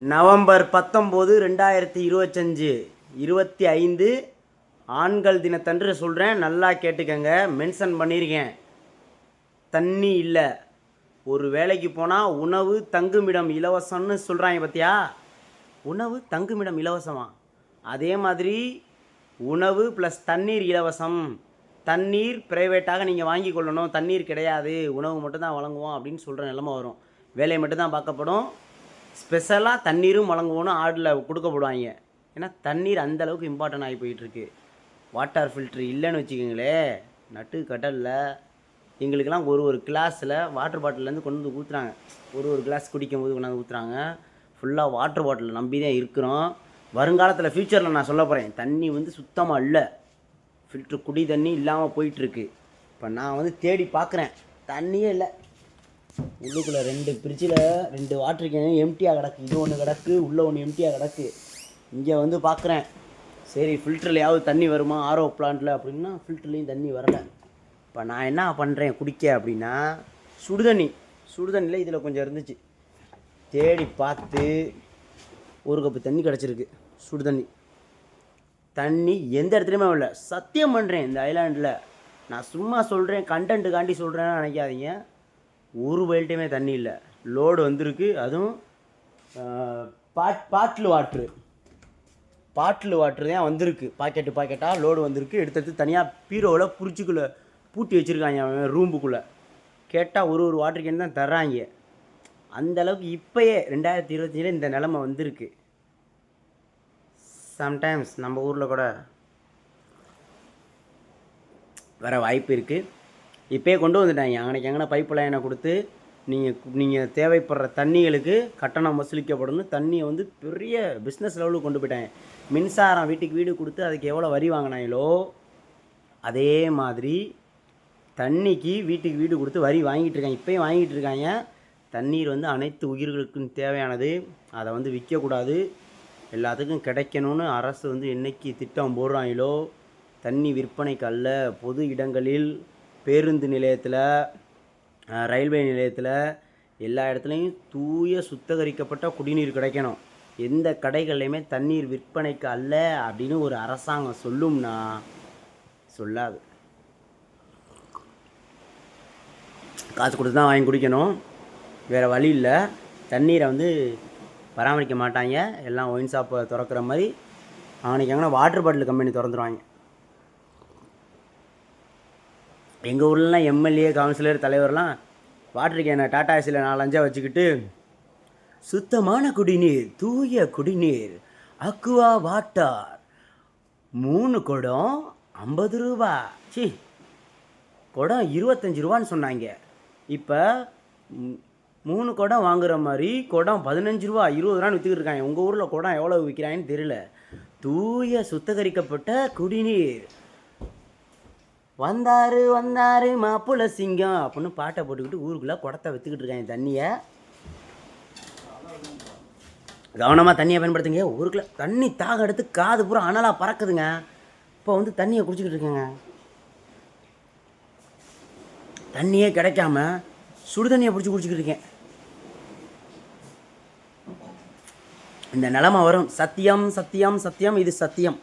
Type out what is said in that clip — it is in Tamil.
நவம்பர் பத்தொம்போது ரெண்டாயிரத்தி இருபத்தஞ்சு இருபத்தி ஐந்து ஆண்கள் தினத்தன்று சொல்கிறேன் நல்லா கேட்டுக்கங்க. மென்ஷன் பண்ணியிருக்கேன் தண்ணி இல்லை. ஒரு வேலைக்கு போனால் உணவு தங்குமிடம் இலவசம்னு சொல்கிறாங்க பார்த்தியா உணவு தங்குமிடம் இலவசமா? அதே மாதிரி உணவு ப்ளஸ் தண்ணீர் இலவசம். தண்ணீர் ப்ரைவேட்டாக நீங்கள் வாங்கி கொள்ளணும். தண்ணீர் கிடையாது. உணவு மட்டும்தான் வழங்குவோம் அப்படின்னு சொல்கிற நிலமை வரும். வேலையை மட்டும்தான் பார்க்கப்படும். ஸ்பெஷலாக தண்ணீரும் வழங்குவோன்னு ஆர்டரில் கொடுக்கப்படுவாங்க ஏன்னா தண்ணீர் அந்த அளவுக்கு ஆகி போயிட்டுருக்கு. வாட்டர் ஃபில்ட்ரு இல்லைன்னு வச்சுக்கோங்களேன் நட்டு கடலில் எங்களுக்கெல்லாம் ஒரு ஒரு கிளாஸில் வாட்டர் பாட்டிலேருந்து கொண்டு வந்து ஊற்றுறாங்க ஒரு ஒரு கிளாஸ் குடிக்கும் போது கொண்டாந்து ஊற்றுறாங்க ஃபுல்லாக வாட்டர் பாட்டில் நம்பி தான் இருக்கிறோம். வருங்காலத்தில் ஃப்யூச்சரில் நான் சொல்ல போகிறேன் தண்ணி வந்து சுத்தமாக இல்லை. ஃபில்ட்ரு குடி தண்ணி இல்லாமல் போயிட்டுருக்கு. இப்போ நான் வந்து தேடி பார்க்குறேன் தண்ணியே இல்லை. உள்ளுக்குள்ளே ரெண்டு ஃப்ரிட்ஜில் ரெண்டு வாட்டர் கேனு எம்டியாக கிடக்கு. இது ஒன்று கிடக்கு உள்ளே ஒன்று எம்டியாக கிடக்கு. இங்கே வந்து பார்க்குறேன் சரி ஃபில்டர்லையாவது தண்ணி வருமா? ஆர்ஓ பிளான்ட்டில் அப்படின்னா ஃபில்டர்லேயும் தண்ணி வரல. இப்போ நான் என்ன பண்ணுறேன் குடிக்க அப்படின்னா சுடுதண்ணி. சுடுதண்ணியில் இதில் கொஞ்சம் இருந்துச்சு. தேடி பார்த்து ஒரு கப்பு தண்ணி கிடச்சிருக்கு. சுடுதண்ணி. தண்ணி எந்த இடத்துலையுமே இல்லை சத்தியம் பண்ணுறேன் இந்த ஐலாண்டில் நான் சும்மா சொல்கிறேன் கண்டென்ட்டுக்காண்டி சொல்கிறேன்னு நினைக்காதீங்க. ஒரு பைல்ட்டையுமே தண்ணி இல்லை. லோடு வந்திருக்கு. அதுவும் பாட் பாட்டில் வாட்ரு. பாட்டில் வாட்ரு தான் வந்திருக்கு. பாக்கெட்டு பாக்கெட்டாக லோடு வந்திருக்கு. எடுத்து தனியாக பீரோவில் புரிச்சுக்குள்ளே பூட்டி வச்சுருக்காங்க அவன் ரூம்புக்குள்ளே. கேட்டால் ஒரு ஒரு வாட்டர் கேன் தான் தர்றாங்க. அந்தளவுக்கு இப்போயே ரெண்டாயிரத்தி இருபத்தஞ்சில் இந்த நிலமை வந்திருக்கு. சம்டைம்ஸ் நம்ம ஊரில் கூட வர வாய்ப்பு இருக்குது இப்போயே கொண்டு வந்துட்டாங்க. அங்கனைக்கு அங்கே பைப் லைனை கொடுத்து நீங்கள் நீங்கள் தேவைப்படுற தண்ணிகளுக்கு கட்டணம் வசூலிக்கப்படணும். தண்ணியை வந்து பெரிய பிஸ்னஸ் லெவலுக்கு கொண்டு போயிட்டாங்க. மின்சாரம் வீட்டுக்கு வீடு கொடுத்து அதுக்கு எவ்வளோ வரி வாங்கினாங்களோ அதே மாதிரி தண்ணிக்கு வீட்டுக்கு வீடு கொடுத்து வரி வாங்கிட்டு இருக்காங்க. இப்போயும் வாங்கிட்டு இருக்காங்க. தண்ணீர் வந்து அனைத்து உயிர்களுக்கும் தேவையானது. அதை வந்து விற்கக்கூடாது. எல்லாத்துக்கும் கிடைக்கணும்னு அரசு வந்து என்னைக்கு திட்டம் போடுறாங்களோ தண்ணி விற்பனைக்கு அல்ல பொது இடங்களில் பேருந்து நிலையத்தில் ரயில்வே நிலையத்தில் எல்லா இடத்துலையும் தூய சுத்தகரிக்கப்பட்ட குடிநீர் கிடைக்கணும். எந்த கடைகள்லையுமே தண்ணீர் விற்பனைக்கு அல்ல அப்படின்னு ஒரு அரசாங்கம் சொல்லும்னா சொல்லாது. காசு கொடுத்து தான் வாங்கி குடிக்கணும். வேறு வழி இல்லை. தண்ணீரை வந்து பராமரிக்க மாட்டாங்க. எல்லாம் ஒயின் ஷாப்பை திறக்கிற மாதிரி. அவனுக்கு எங்கன்னா வாட்டர் பாட்டில் கம்பெனி திறந்துருவாங்க. எங்கள் ஊர்லலாம் எம்எல்ஏ கவுன்சிலர் தலைவர்லாம் வாட்டர் கேனை டாடா ஏசியில் நாலஞ்சா வச்சுக்கிட்டு சுத்தமான குடிநீர் தூய குடிநீர் அக்குவா வாட்டர் மூணு குடம் ஐம்பது ரூபா. சி குடம் இருபத்தஞ்சி ரூபான்னு சொன்னாங்க. இப்போ மூணு குடம் வாங்குற மாதிரி குடம் பதினஞ்சு ரூபா இருபது ரூபான்னு விற்றுக்கிட்டு இருக்காங்க. உங்கள் ஊரில் குடம் எவ்வளோ விற்கிறாங்கன்னு தெரியல. தூய சுத்தகரிக்கப்பட்ட குடிநீர். வந்தாரு வந்தாரு மாப்புள சிங்கம் அப்படின்னு பாட்டை போட்டுக்கிட்டு ஊருக்குள்ளே குடத்தை விற்றுக்கிட்டு இருக்காங்க தண்ணியை. கவனமாக தண்ணியை பயன்படுத்துங்க. ஊருக்குள்ள தண்ணி தாக எடுத்து காது பூரா அனலாக பறக்குதுங்க. இப்போ வந்து தண்ணியை குடிச்சிக்கிட்டு இருக்கேங்க. தண்ணியே கிடைக்காம சுடு தண்ணியை பிடிச்சி குடிச்சிக்கிட்டு இருக்கேன். இந்த நிலமை வரும். சத்தியம் சத்தியம் சத்தியம் இது சத்தியம்.